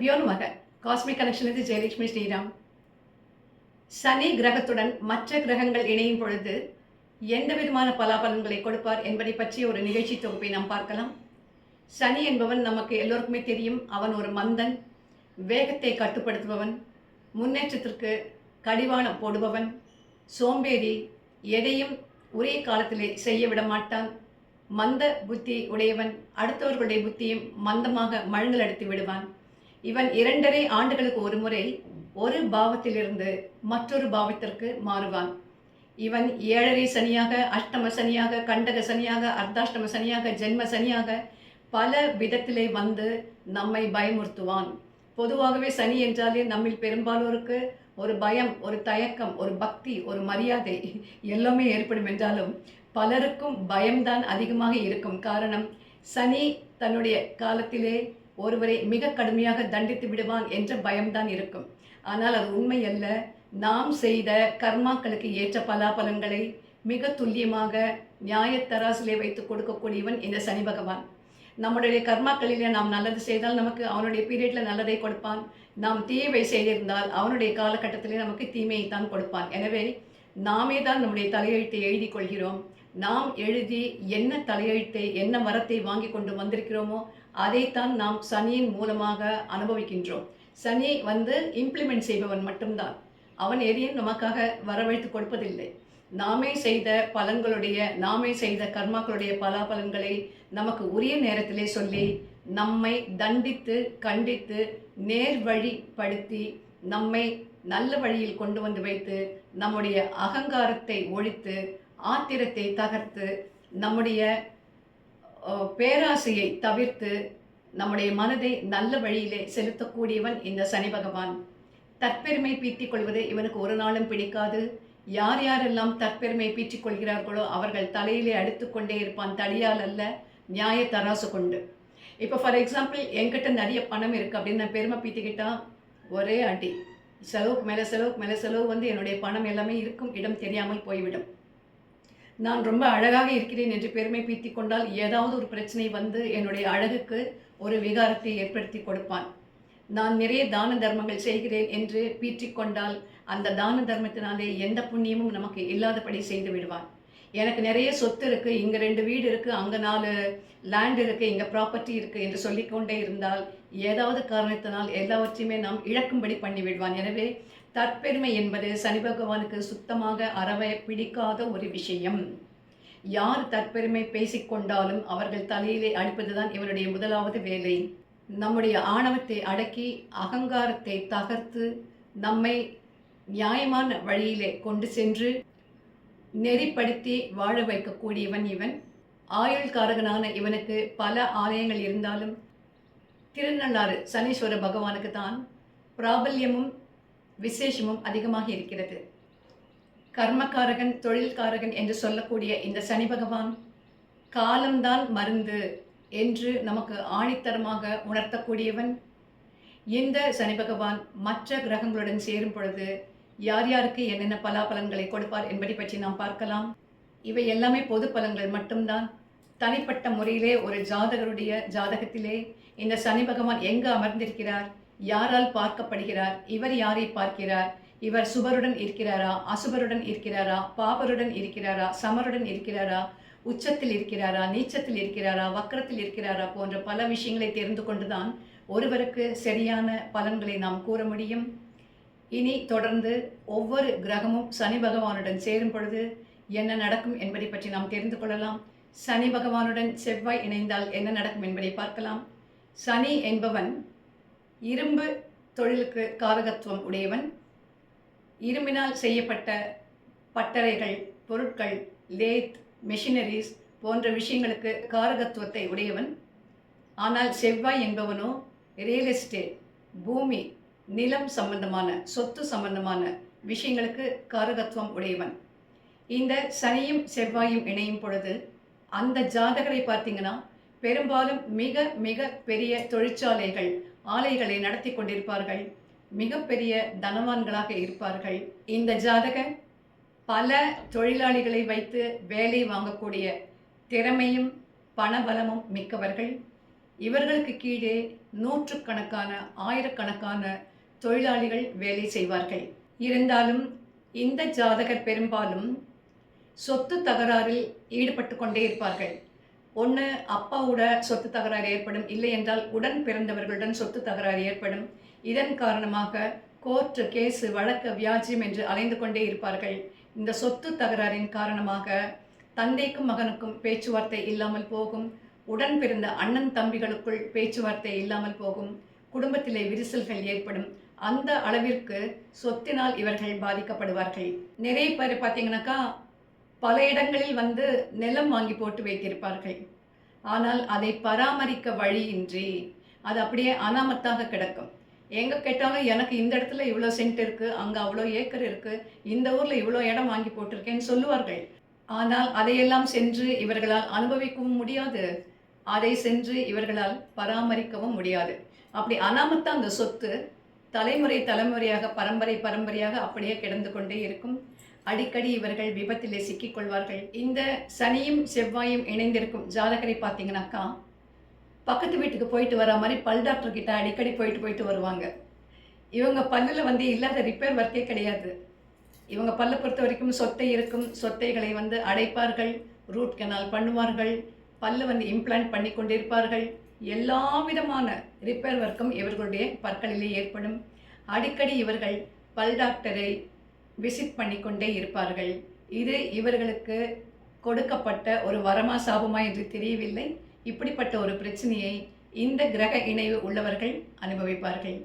குருபியோ மக காஸ்மிக் கனெக்ஷனிலிருந்து ஜெயலட்சுமி ஸ்ரீராம். சனி கிரகத்துடன் மற்ற கிரகங்கள் இணையும் பொழுது எந்த விதமான பலாபலன்களை கொடுப்பார் என்பதை பற்றி ஒரு நிகழ்ச்சி தொகுப்பை நாம் பார்க்கலாம். சனி என்பவன் நமக்கு எல்லோருக்குமே தெரியும். அவன் ஒரு மந்தன் வேகத்தை கட்டுப்படுத்துபவன் முன்னேற்றத்திற்கு கடிவாளம் போடுபவன் சோம்பேறி எதையும் ஒரே காலத்திலே செய்ய விட மாட்டான் மந்த புத்தி உடையவன் அடுத்தவர்களுடைய புத்தியும் மந்தமாக மழுங்கல் அடித்து விடுவான். இவன் இரண்டரை ஆண்டுகளுக்கு ஒரு முறை ஒரு பாவத்திலிருந்து மற்றொரு பாவத்திற்கு மாறுவான். இவன் ஏழரை சனியாக அஷ்டம சனியாக கண்டக சனியாக அர்த்தாஷ்டம சனியாக ஜென்ம சனியாக பல விதத்திலே வந்து நம்மை பயமுறுத்துவான். பொதுவாகவே சனி என்றாலே நம்மில் பெரும்பாலோருக்கு ஒரு பயம் ஒரு தயக்கம் ஒரு பக்தி ஒரு மரியாதை எல்லாமே ஏற்படும் என்றாலும் பலருக்கும் பயம்தான் அதிகமாக இருக்கும். காரணம் சனி தன்னுடைய காலத்திலே ஒருவரை மிக கடுமையாக தண்டித்து விடுவான் என்ற பயம்தான் இருக்கும். ஆனால் அது உண்மை அல்ல நாம் செய்த கர்மாக்களுக்கு ஏற்ற பலாபலன்களை மிக துல்லியமாக நியாயத்தராசிலே வைத்து கொடுக்கக்கூடியவன் இந்த சனி பகவான். நம்முடைய கர்மாக்களிலே நாம் நல்லது செய்தால் நமக்கு அவனுடைய பீரியட்ல நல்லதை கொடுப்பான். நாம் தீயவை செய்திருந்தால் அவனுடைய காலகட்டத்திலே நமக்கு தீமையை தான் கொடுப்பான். எனவே நாமே தான் நம்முடைய தலையெழுத்தை எழுதி கொள்கிறோம். நாம் எழுதி என்ன தலையெழுத்தை என்ன மரத்தை வாங்கி கொண்டு வந்திருக்கிறோமோ அதைத்தான் நாம் சனியின் மூலமாக அனுபவிக்கின்றோம். சனி வந்து இம்ப்ளிமெண்ட் செய்பவன் மட்டும்தான். அவன் எதையும் நமக்காக வரவழைத்து கொடுப்பதில்லை. நாமே செய்த பலன்களுடைய நாமே செய்த கர்மாக்களுடைய பலாபலன்களை நமக்கு உரிய நேரத்திலே சொல்லி நம்மை தண்டித்து கண்டித்து நேர் வழிப்படுத்தி நம்மை நல்ல வழியில் கொண்டு வந்து வைத்து நம்முடைய அகங்காரத்தை ஒழித்து ஆத்திரத்தை தகர்த்து நம்முடைய பேராசையை தவிர்த்து நம்முடைய மனதை நல்ல வழியிலே செலுத்தக்கூடியவன் இந்த சனி பகவான். தற்பெருமை பீத்திக் கொள்வது இவனுக்கு ஒரு நாளும் பிடிக்காது. யார் யாரெல்லாம் தற்பெருமை பீற்றிக் கொள்கிறார்களோ அவர்கள் தலையிலே அடித்துக்கொண்டே இருப்பான் தடியால் அல்ல நியாய தராசு கொண்டு. இப்போ ஃபார் எக்ஸாம்பிள் என்கிட்ட நிறைய பணம் இருக்குது அப்படின்னு நான் பெருமை பீத்திக்கிட்டா ஒரே அடி. செலவுக்கு மேலே செலவுக்கு மேலே செலவு வந்து என்னுடைய பணம் எல்லாமே இருக்கும் இடம் தெரியாமல் போய்விடும். நான் ரொம்ப அழகாக இருக்கிறேன் என்று பெருமை பீத்திக் கொண்டால் ஏதாவது ஒரு பிரச்சனை வந்து என்னுடைய அழகுக்கு ஒரு விகாரத்தை ஏற்படுத்தி கொடுப்பான். நான் நிறைய தான தர்மங்கள் செய்கிறேன் என்று பீற்றிக் கொண்டால் அந்த தான தர்மத்தினாலே எந்த புண்ணியமும் நமக்கு இல்லாதபடி செய்து விடுவான். எனக்கு நிறைய சொத்து இருக்குது இங்கே ரெண்டு வீடு இருக்குது அங்கே நாலு லேண்ட் இருக்குது இங்கே ப்ராப்பர்ட்டி இருக்குது என்று சொல்லிக்கொண்டே இருந்தால் ஏதாவது காரணத்தினால் எல்லாவற்றையுமே நாம் இழக்கும்படி பண்ணி விடுவான் எனவே தற்பெருமை என்பது சனி பகவானுக்கு சுத்தமாக அறவே பிடிக்காத ஒரு விஷயம். யார் தற்பெருமை பேசிக்கொண்டாலும் அவர்கள் தலையிலே அடிப்பதுதான் இவனுடைய முதலாவது வேலை. நம்முடைய ஆணவத்தை அடக்கி அகங்காரத்தை தகர்த்து நம்மை நியாயமான வழியிலே கொண்டு சென்று நெறிப்படுத்தி வாழ வைக்கக்கூடியவன் இவன். ஆயுள்காரகனான இவனுக்கு பல ஆலயங்கள் இருந்தாலும் திருநள்ளாறு சனீஸ்வர பகவானுக்கு தான் பிராபல்யமும் விசேஷமும் அதிகமாக இருக்கிறது. கர்மக்காரகன் தொழில்காரகன் என்று சொல்லக்கூடிய இந்த சனி பகவான் காலம்தான் மருந்து என்று நமக்கு ஆணித்தரமாக உணர்த்தக்கூடியவன். இந்த சனி பகவான் மற்ற கிரகங்களுடன் சேரும் பொழுது யார் யாருக்கு என்னென்ன பலாபலன்களை கொடுப்பார் என்பதை பற்றி நாம் பார்க்கலாம். இவை எல்லாமே பொது பலன்கள் மட்டும்தான். தனிப்பட்ட முறையிலே ஒரு ஜாதகருடைய ஜாதகத்திலே இந்த சனி பகவான் எங்கு அமர்ந்திருக்கிறார்? யாரால் பார்க்கப்படுகிறார்? இவர் யாரை பார்க்கிறார்? இவர் சுபருடன் இருக்கிறாரா? அசுபருடன் இருக்கிறாரா? பாபருடன் இருக்கிறாரா? சமருடன் இருக்கிறாரா? உச்சத்தில் இருக்கிறாரா? நீச்சத்தில் இருக்கிறாரா? வக்கரத்தில் இருக்கிறாரா? போன்ற பல விஷயங்களை தெரிந்து கொண்டுதான் ஒருவருக்கு சரியான பலன்களை நாம் கூற முடியும். இனி தொடர்ந்து ஒவ்வொரு கிரகமும் சனி பகவானுடன் சேரும் பொழுது என்ன நடக்கும் என்பதை பற்றி நாம் தெரிந்து கொள்ளலாம். சனி பகவானுடன் செவ்வாய் இணைந்தால் என்ன நடக்கும் என்பதை பார்க்கலாம். சனி என்பவன் இரும்பு தொழிலுக்கு காரகத்துவம் உடையவன். இரும்பினால் செய்யப்பட்ட பட்டறைகள் பொருட்கள் லேத் மெஷினரிஸ் போன்ற விஷயங்களுக்கு காரகத்துவத்தை உடையவன். ஆனால் செவ்வாய் என்பவனோ ரியல் எஸ்டேட் பூமி நிலம் சம்பந்தமான சொத்து சம்பந்தமான விஷயங்களுக்கு காரகத்துவம் உடையவன். இந்த சனியும் செவ்வாயும் இணையும் பொழுது அந்த ஜாதகரை பார்த்தீங்கன்னா பெரும்பாலும் மிக மிக பெரிய தொழிற்சாலைகள் ஆலைகளை நடத்தி கொண்டிருப்பார்கள். மிகப்பெரிய தனவான்களாக இருப்பார்கள். இந்த ஜாதகர் பல தொழிலாளிகளை வைத்து வேலை வாங்கக்கூடிய திறமையும் பணபலமும் மிக்கவர்கள். இவர்களுக்கு கீழே நூற்றுக்கணக்கான ஆயிரக்கணக்கான தொழிலாளிகள் வேலை செய்வார்கள். இருந்தாலும் இந்த ஜாதகர் பெரும்பாலும் சொத்து தகராறில் ஈடுபட்டு கொண்டே இருப்பார்கள். ஒன்று அப்பாவோட சொத்து தகராறு ஏற்படும். இல்லை என்றால் உடன் பிறந்தவர்களுடன் சொத்து தகராறு ஏற்படும். இதன் காரணமாக கோர்ட்டு கேஸு வழக்கு வியாஜ்யம் என்று அலைந்து கொண்டே இருப்பார்கள். இந்த சொத்து தகராறின் காரணமாக தந்தைக்கும் மகனுக்கும் பேச்சுவார்த்தை இல்லாமல் போகும். உடன் பிறந்த அண்ணன் தம்பிகளுக்குள் பேச்சுவார்த்தை இல்லாமல் போகும். குடும்பத்திலே விரிசல்கள் ஏற்படும். அந்த அளவிற்கு சொத்தினால் இவர்கள் பாதிக்கப்படுவார்கள். நிறைய பேர் பார்த்தீங்கன்னாக்கா பல இடங்களில் வந்து நிலம் வாங்கி போட்டு வைத்திருப்பார்கள். ஆனால் அதை பராமரிக்க வழியின்றி அது அப்படியே அனாமத்தாக கிடக்கும். எங்கே கேட்டாலும் எனக்கு இந்த இடத்துல இவ்வளோ சென்ட் இருக்குது அங்கே அவ்வளோ ஏக்கர் இருக்குது இந்த ஊரில் இவ்வளோ இடம் வாங்கி போட்டிருக்கேன்னு சொல்லுவார்கள். ஆனால் அதையெல்லாம் சென்று இவர்களால் அனுபவிக்கவும் முடியாது. அதை சென்று இவர்களால் பராமரிக்கவும் முடியாது. அப்படி அனாமத்தான் அந்த சொத்து தலைமுறை தலைமுறையாக பரம்பரை பரம்பரையாக அப்படியே கிடந்து கொண்டே இருக்கும். அடிக்கடி இவர்கள் விபத்திலே சிக்கிக்கொள்வார்கள். இந்த சனியும் செவ்வாயும் இணைந்திருக்கும் ஜாதகரை பார்த்தீங்கன்னாக்கா பக்கத்து வீட்டுக்கு போயிட்டு வர மாதிரி பல் டாக்டர் கிட்ட அடிக்கடி போயிட்டு போயிட்டு வருவாங்க. இவங்க பல்லில் வந்து இல்லாத ரிப்பேர் ஒர்க்கே கிடையாது. இவங்க பல்லை பொறுத்த வரைக்கும் சொத்தை இருக்கும். சொத்தைகளை வந்து அடைப்பார்கள் ரூட் கெனால் பண்ணுவார்கள் பல்ல வந்து இம்ப்ளான்ட் பண்ணி கொண்டிருப்பார்கள். எல்லா விதமான ரிப்பேர் ஒர்க்கும் இவர்களுடைய பற்களிலே ஏற்படும். அடிக்கடி இவர்கள் பல் டாக்டரை விசிட் பண்ணிக்கொண்டே இருப்பார்கள். இது இவர்களுக்கு கொடுக்கப்பட்ட ஒரு வரமா சாபமா என்று தெரியவில்லை. இப்படிப்பட்ட ஒரு பிரச்சனையை இந்த கிரக இணைவு உள்ளவர்கள் அனுபவிப்பார்கள்.